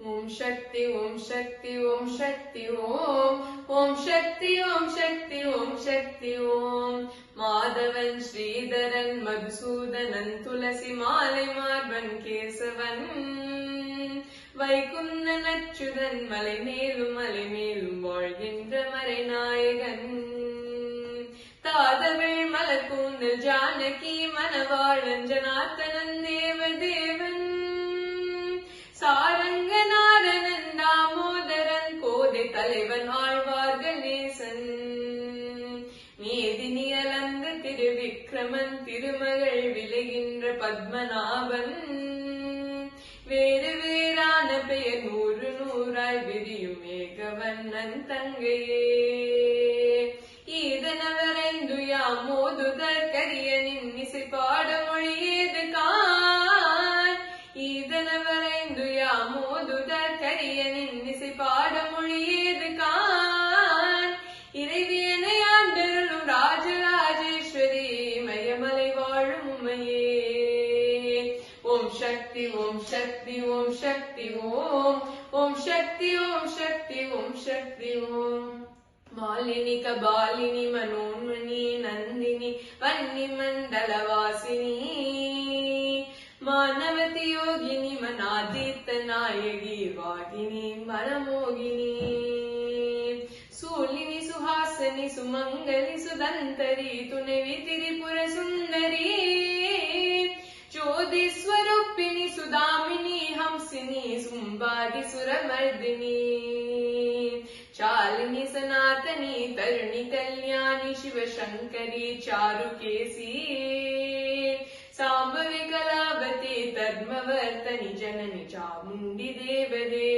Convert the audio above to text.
ஓம் சக்தி ஓம் சக்தி ஓம் சக்தி ஓம். ஓம் சக்தி ஓம் சக்தி ஓம் சக்தி ஓம். மாதவன் ஸ்ரீதரன் மதுசூதனன் துளசி மாலை மார்பன் கேசவன். வைகுந்தன் அச்சுதன் மலை மேலும் மலை மேலும் வாழ்கின்ற மறைநாயகன். தாதவள் மலக்கூந்தல் ஜானகி மணவாளன் ஜனார்த்தனந்தே திருவிக்ரமன் திருமகள் விளைகின்ற பத்மநாபன். வேறு வேறான பெயர் நூறு நூறாய் விரியும் ஏகவண்ணன் தங்கையே. ஈதனவரைந்து யாமோதுதல் கரியனின் இசை பாட மொழியேது கான் ஈதனவரைந்து யாமோதுதல் ஓம் சக்தி ஓம் சக்தி ஓம் சக்தி ஓம் ஓம் சக்தி ஓம் சக்தி ஓம் சக்தி ஓம் மாலினி கபாலினி மனோன்மணி நந்தினி வன்னி மண்டலவாசினி மானவதி யோகினி மனாதீர்த்த நாயகி வாகினி மனமோகினி சூலினி சுஹாசனி சுமங்கலி சுதந்தரி துணைவி திரிபுர सुरमर्दिनी। चालिनी सनातनी तरणि कल्याणि शिवशङ्करी चारुकेसी। साम्भवि कलावती जननि चामुण्डि देवदेव